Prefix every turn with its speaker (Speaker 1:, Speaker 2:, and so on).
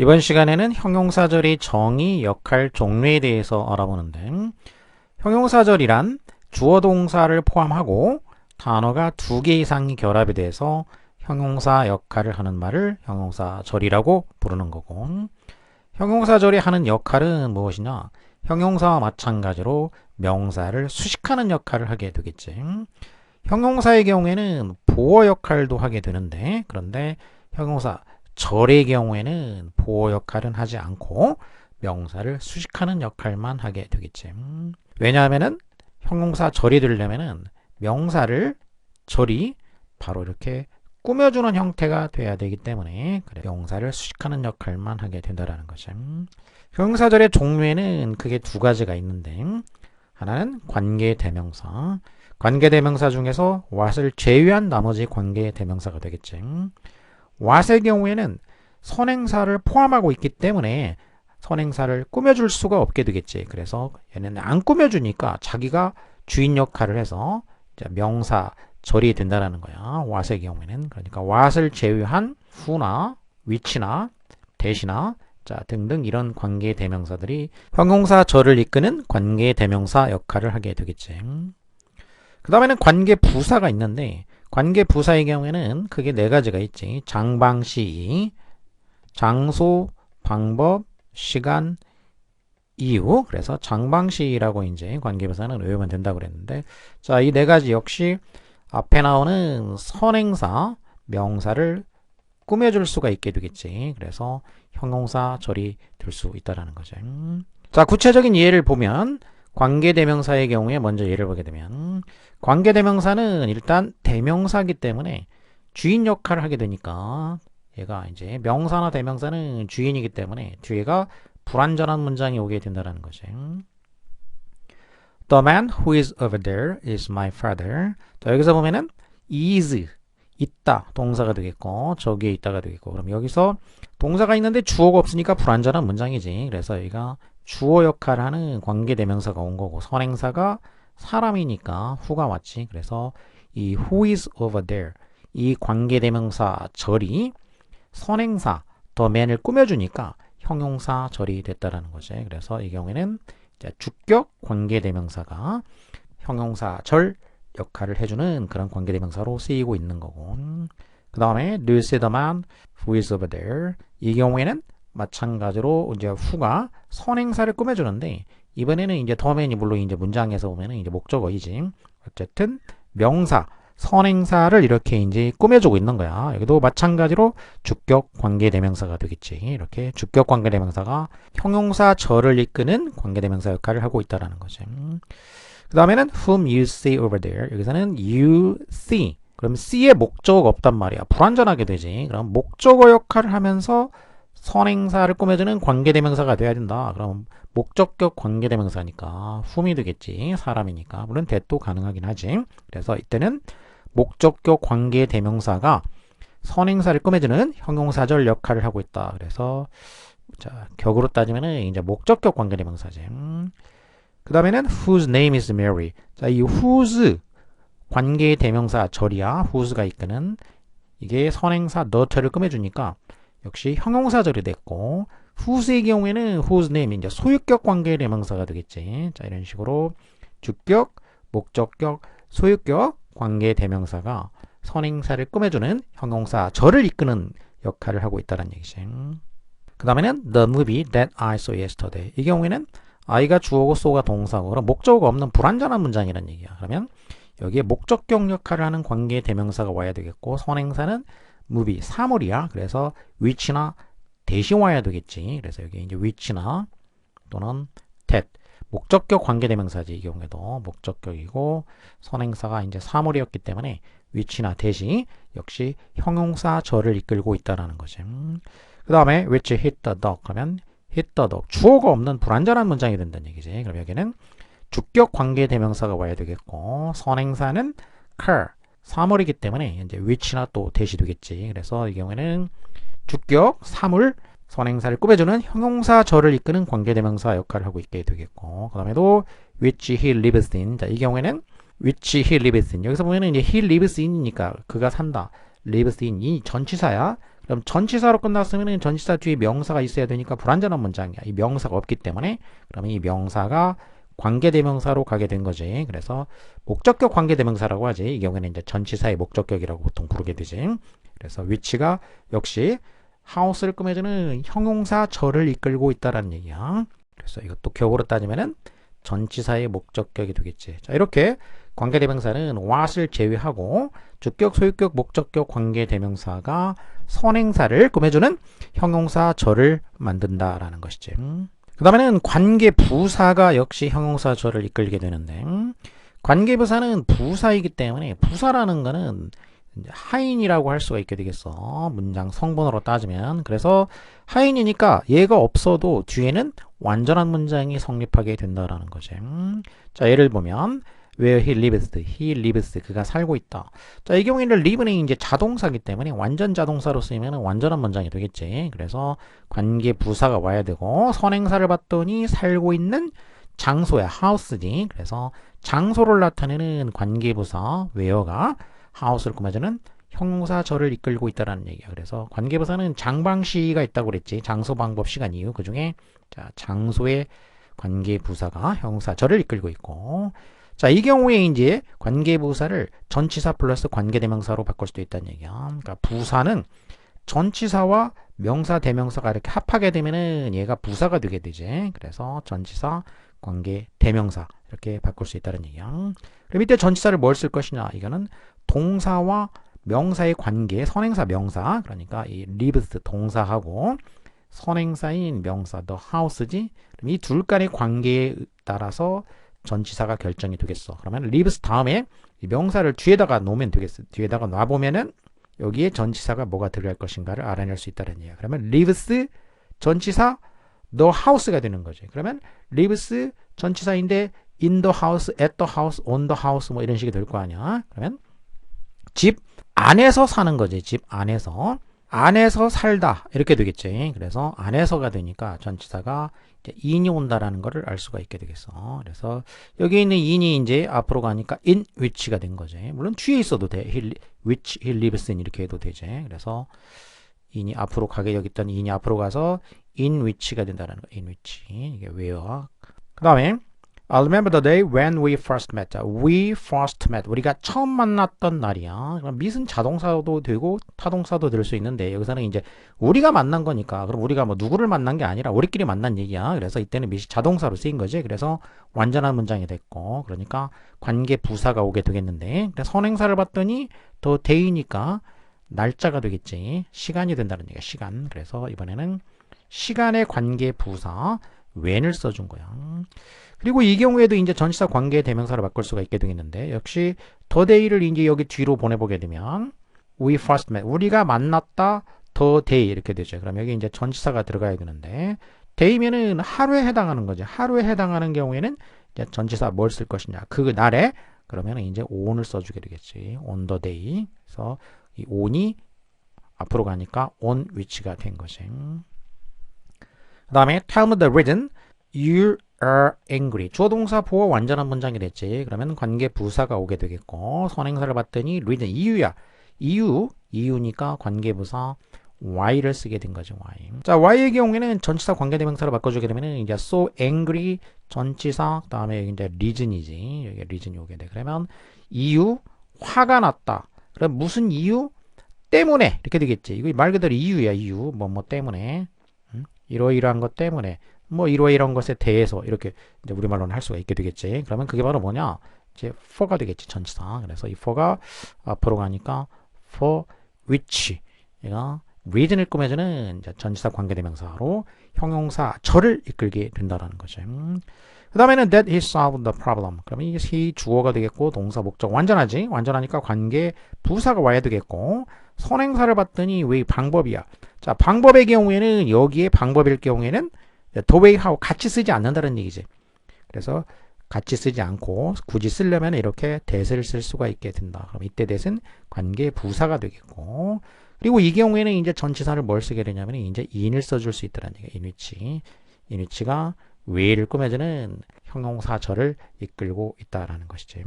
Speaker 1: 이번 시간에는 형용사절의 정의, 역할, 종류에 대해서 알아보는데 형용사절이란 주어 동사를 포함하고 단어가 두 개 이상이 결합이 돼서 형용사 역할을 하는 말을 형용사절이라고 부르는 거고 형용사절이 하는 역할은 무엇이냐? 형용사와 마찬가지로 명사를 수식하는 역할을 하게 되겠지. 형용사의 경우에는 보어 역할도 하게 되는데 그런데 형용사 절의 경우에는 보호 역할은 하지 않고 명사를 수식하는 역할만 하게 되겠지. 왜냐하면은 형용사 절이 되려면은 명사를 절이 바로 이렇게 꾸며주는 형태가 돼야 되기 때문에 그래 명사를 수식하는 역할만 하게 된다라는 거죠. 형용사절의 종류에는 크게 두 가지가 있는데 하나는 관계대명사 관계대명사 중에서 what을 제외한 나머지 관계대명사가 되겠지. What의 경우에는 선행사를 포함하고 있기 때문에 선행사를 꾸며줄 수가 없게 되겠지. 그래서 얘는 안 꾸며주니까 자기가 주인 역할을 해서 명사 절이 된다라는 거야. what의 경우에는 그러니까 what을 제외한 who나 which나 대시나 자 등등 이런 관계 대명사들이 형용사 절을 이끄는 관계 대명사 역할을 하게 되겠지. 그 다음에는 관계 부사가 있는데 관계 부사의 경우에는 크게 네 가지가 있지. 장방시, 장소, 방법, 시간, 이유. 그래서 장방시라고 이제 관계부사는 외우면 된다고 그랬는데 자, 이 네 가지 역시 앞에 나오는 선행사, 명사를 꾸며줄 수가 있게 되겠지. 그래서 형용사 절이 될 수 있다라는 거죠. 자, 구체적인 예를 보면 관계대명사의 경우에 먼저 예를 보게 되면 관계대명사는 일단 대명사기 때문에 주인 역할을 하게 되니까 얘가 이제 명사나 대명사는 주인이기 때문에 뒤에가 불완전한 문장이 오게 된다는 거죠. The man who is over there is my father. 자, 여기서 보면은 is 있다 동사가 되겠고 저기에 있다가 되겠고 그럼 여기서 동사가 있는데 주어가 없으니까 불완전한 문장이지. 그래서 여기가 주어 역할을 하는 관계대명사가 온 거고 선행사가 사람이니까 후가 왔지. 그래서 이 who is over there 이 관계대명사 절이 선행사 the man을 꾸며주니까 형용사 절이 됐다라는 거지. 그래서 이 경우에는 주격 관계대명사가 형용사 절 역할을 해주는 그런 관계대명사로 쓰이고 있는 거고. 그 다음에 man who is over there? 이 경우에는 마찬가지로 이제 후가 선행사를 꾸며주는데 이번에는 이제 더맨이 물론 이제 문장에서 보면은 이제 목적어이지. 어쨌든 명사 선행사를 이렇게 이제 꾸며주고 있는 거야. 여기도 마찬가지로 주격 관계대명사가 되겠지. 이렇게 주격 관계대명사가 형용사 절을 이끄는 관계대명사 역할을 하고 있다라는 거지. 그 다음에는 whom you see over there. 여기서는 you see. 그럼 see의 목적어가 없단 말이야. 불완전하게 되지. 그럼 목적어 역할을 하면서 선행사를 꾸며주는 관계대명사가 돼야 된다. 그럼 목적격 관계대명사니까 whom이 되겠지. 사람이니까. 물론 대도 가능하긴 하지. 그래서 이때는 목적격 관계대명사가 선행사를 꾸며주는 형용사절 역할을 하고 있다. 그래서 자 격으로 따지면은 이제 목적격 관계대명사지. 음. 그 다음에는 whose name is Mary. 자, 이 whose 관계 대명사 절이야. whose가 이끄는 이게 선행사 너트를 꾸며주니까 역시 형용사절이 됐고 whose의 경우에는 whose name 이제 소유격 관계 대명사가 되겠지. 자, 이런 식으로 주격, 목적격, 소유격 관계 대명사가 선행사를 꾸며주는 형용사 절을 이끄는 역할을 하고 있다는 얘기지. 그 다음에는 the movie that I saw yesterday. 이 경우에는 I가 주어고 so가 동사고 그럼 목적어가 없는 불완전한 문장이라는 얘기야. 그러면 여기에 목적격 역할을 하는 관계 대명사가 와야 되겠고 선행사는 무비 3월이야. 그래서 위치나 대시와야 되겠지. 그래서 여기 이제 위치나 또는 that 목적격 관계대명사지 이 경우에도 목적격이고 선행사가 이제 사물이었기 때문에 위치나 대시 역시 형용사 절을 이끌고 있다라는 거지. 음. 그 다음에 which hit the dog 하면 hit the dog 주어가 없는 불완전한 문장이 된다는 얘기지. 그럼 여기는 주격 관계대명사가 와야 되겠고 선행사는 occur 사물이기 때문에 이제 위치나 또 대시 되겠지. 그래서 이 경우에는 주격, 사물, 선행사를 꾸며주는 형용사 절을 이끄는 관계대명사 역할을 하고 있게 되겠고 그 다음에도 which he lives in. 자, 이 경우에는 which he lives in. 여기서 보면은 이제 he lives in이니까 그가 산다 lives in. 이 전치사야. 그럼 전치사로 끝났으면 전치사 뒤에 명사가 있어야 되니까 불완전한 문장이야. 이 명사가 없기 때문에. 그러면 이 명사가 관계대명사로 가게 된 거지. 그래서 목적격 관계대명사라고 하지. 이 경우에는 이제 전치사의 목적격이라고 보통 부르게 되지. 그래서 위치가 역시 house를 꾸며주는 형용사 절을 이끌고 있다라는 얘기야. 그래서 이것도 격으로 따지면은 전치사의 목적격이 되겠지. 자, 이렇게 관계대명사는 what을 제외하고 주격, 소유격, 목적격 관계대명사가 선행사를 꾸며주는 형용사 절을 만든다라는 것이지. 그 다음에는 관계부사가 역시 형용사 절을 이끌게 되는데 관계부사는 부사이기 때문에 부사라는 거는 하인이라고 할 수가 있게 되겠어. 문장 성분으로 따지면. 그래서 하인이니까 얘가 없어도 뒤에는 완전한 문장이 성립하게 된다라는 거지. 자, 예를 보면 where he lives, he lives, 그가 살고 있다. 자, 이 경우에는 live는 이제 자동사기 때문에 완전 자동사로 쓰이면 완전한 문장이 되겠지. 그래서 관계 부사가 와야 되고 선행사를 봤더니 살고 있는 장소야, house지. 그래서 장소를 나타내는 관계 부사 where가 house를 꾸며주는 형용사 절을 이끌고 있다라는 얘기야. 그래서 관계 부사는 장방시가 있다고 그랬지. 장소, 방법, 시간, 이유. 그 중에 자, 장소의 관계 부사가 형용사 절을 이끌고 있고 자, 이 경우에 이제 관계부사를 전치사 플러스 관계대명사로 바꿀 수도 있다는 얘기야. 그러니까 부사는 전치사와 명사, 대명사가 이렇게 합하게 되면은 얘가 부사가 되게 되지. 그래서 전치사, 관계, 대명사 이렇게 바꿀 수 있다는 얘기야. 그럼 이때 전치사를 뭘 쓸 것이냐? 이거는 동사와 명사의 관계, 선행사 명사, 그러니까 이 lives 동사하고 선행사인 명사 the house지. 그럼 이 둘 간의 관계에 따라서 전치사가 결정이 되겠어. 그러면 lives 다음에 이 명사를 뒤에다가 놓으면 되겠어. 뒤에다가 놔보면은 여기에 전치사가 뭐가 들어갈 것인가를 알아낼 수 있다는 얘기야. 그러면 lives 전치사 the house가 되는 거지. 그러면 lives 전치사인데 in the house, at the house, on the house 뭐 이런 식이 될 거 아니야. 그러면 집 안에서 사는 거지. 집 안에서. 안에서 살다. 이렇게 되겠지. 그래서 안에서가 되니까 전치사가 in이 온다라는 것을 알 수가 있게 되겠어. 그래서 여기 있는 in이 이제 앞으로 가니까 in which가 된 거지. 물론 뒤에 있어도 돼. he, which he lives in 이렇게 해도 되지. 그래서 in이 앞으로 가게 여기 있던 in이 앞으로 가서 in which가 된다는 거. in which. 이게 where. 그 다음에 I remember the day when we first met. We first met. 우리가 처음 만났던 날이야. 그럼 mit은 자동사도 되고 타동사도 될 수 있는데 여기서는 이제 우리가 만난 거니까 그럼 우리가 뭐 누구를 만난 게 아니라 우리끼리 만난 얘기야. 그래서 이때는 mit이 자동사로 쓰인 거지. 그래서 완전한 문장이 됐고 그러니까 관계 부사가 오게 되겠는데 선행사를 봤더니 더 day니까 날짜가 되겠지. 시간이 된다는 얘기야. 시간. 그래서 이번에는 시간의 관계 부사 when을 써준 거야. 그리고 이 경우에도 이제 전치사 관계 대명사로 바꿀 수가 있게 되겠는데 역시 더 데이를 이제 여기 뒤로 보내보게 되면 we first met 우리가 만났다 더 데이 이렇게 되죠. 그럼 여기 이제 전치사가 들어가야 되는데 데이면은 하루에 해당하는 거죠. 하루에 해당하는 경우에는 이제 전치사 뭘 쓸 것이냐 그 날에 그러면 이제 on을 써주게 되겠지. on the day. 그래서 이 on이 앞으로 가니까 on which가 된 거지. 그 다음에 tell me the reason you are angry. 주어 동사 보어 완전한 문장이 됐지. 그러면 관계 부사가 오게 되겠고 선행사를 봤더니 reason 이유야. 이유 이유니까 관계 부사 why를 쓰게 된 거죠. why. 자, why의 경우에는 전치사 관계대명사로 바꿔주게 되면 이제 so angry 전치사 그다음에 이제 reason이지. 여기 reason이 오게 돼. 그러면 이유 화가 났다. 그럼 무슨 이유 때문에 이렇게 되겠지. 이거 말 그대로 이유야. 이유 뭐뭐 때문에 음? 이러이러한 것 때문에 뭐 이러이러한 것에 대해서 이렇게 이제 우리말로는 할 수가 있게 되겠지. 그러면 그게 바로 뭐냐? 이제 for가 되겠지. 전치사. 그래서 이 for가 앞으로 가니까 for which 얘가 reason을 꾸며주는 전치사 관계대명사로 형용사 절을 이끌게 된다라는 거죠. 음. 그 다음에는 that he solved the problem. 그러면 이 he 주어가 되겠고 동사 목적 완전하지. 완전하니까 관계 부사가 와야 되겠고 선행사를 봤더니 왜 방법이야. 자 방법의 경우에는 여기에 방법일 경우에는 the way하고 같이 쓰지 않는다는 얘기지. 그래서 같이 쓰지 않고 굳이 쓰려면 이렇게 that을 쓸 수가 있게 된다. 그럼 이때 that은 관계 부사가 되겠고 그리고 이 경우에는 이제 전치사를 뭘 쓰게 되냐면 이제 in을 써줄 수 있다는 얘기야. in which가 way를 꾸며주는 형용사절을 이끌고 있다라는 것이지.